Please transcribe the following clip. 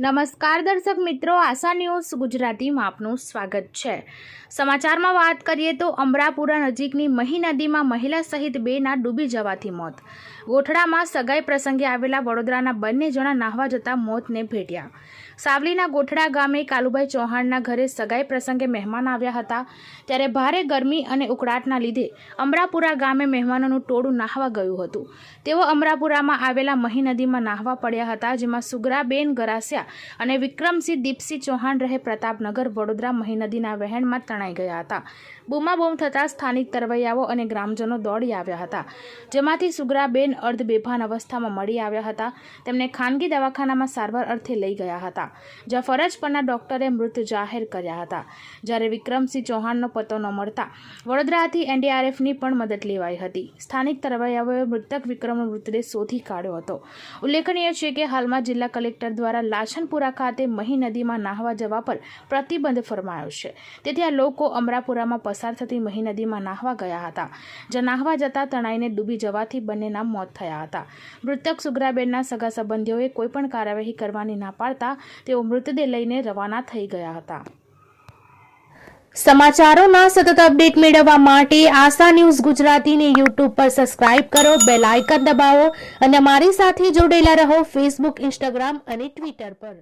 નમસ્કાર દર્શક મિત્રો, આશા ન્યૂઝ ગુજરાતીમાં આપનું સ્વાગત છે. સમાચારમાં વાત કરીએ તો અમરાપુરા નજીકની મહી નદીમાં મહિલા સહિત બેના ડૂબી જવાથી મોત ગોઠડામાં સગાઈ પ્રસંગે આવેલા વડોદરાના બંને જણા નાહવા જતા મોતને ભેટ્યા. સાવલીના ગોઠડા ગામે કાલુભાઈ ચૌહાણના ઘરે સગાઈ પ્રસંગે મહેમાન આવ્યા હતા. ત્યારે ભારે ગરમી અને ઉકળાટના લીધે અમરાપુરા ગામે મહેમાનોનું ટોળું નાહવા ગયું હતું. તેઓ અમરાપુરામાં આવેલા મહી નદીમાં નાહવા પડ્યા હતા, જેમાં સુગરાબેન ગરાસિયા અને વિક્રમસિંહ દીપસિંહ ચૌહાણ રહે પ્રતાપનગર, વડોદરા મહી નદીના વહેણમાં તણાઈ ગયા હતા. બૂમાબૂમ થતાં સ્થાનિક તરવૈયાઓ અને ગ્રામજનો દોડી આવ્યા હતા, જેમાંથી સુગરાબેન અર્ધ બેભાન અવસ્થામાં મળી આવ્યા હતા. તેમને ખાનગી દવાખાનામાં સારવાર અર્થે લઈ ગયા હતા. જ્યાં ફરજ પરના ડોક્ટરે મૃત જાહેર કર્યા હતા. જ્યારે વિક્રમસિંહ ચૌહાણનો પતો ન મળતા વડોદરાથી એનડીઆરએફની પણ મદદ લેવાઈ હતી. સ્થાનિક તરવૈયાઓએ મૃતક વિક્રમનો મૃતદેહ શોધી કાઢ્યો હતો. ઉલ્લેખનીય છે કે હાલમાં જિલ્લા કલેક્ટર દ્વારા લાછનપુરા ખાતે મહી નદીમાં નાહવા જવા પર પ્રતિબંધ ફરમાયો છે. તેથી આ લોકો અમરાપુરામાં પસાર થતી મહી નદીમાં નાહવા ગયા હતા. જ્યાં નાહવા જતા તણાઈને ડૂબી જવાથી બંનેના મોત થયા હતા. મૃતક સુગ્રાબેનના સગા સંબંધીઓએ કોઈપણ કાર્યવાહી કરવાની ના પાડતા તેઓ મૃતદેહ લઈને રવાના થઈ ગયા હતા. સમાચારોના સતત અપડેટ મેળવવા માટે આશા ન્યૂઝ ગુજરાતીને યુટ્યુબ પર સબસ્ક્રાઇબ કરો, બેલ આઇકન દબાવો અને અમારી સાથે જોડેલા રહો ફેસબુક, ઇન્સ્ટાગ્રામ અને ટ્વિટર પર.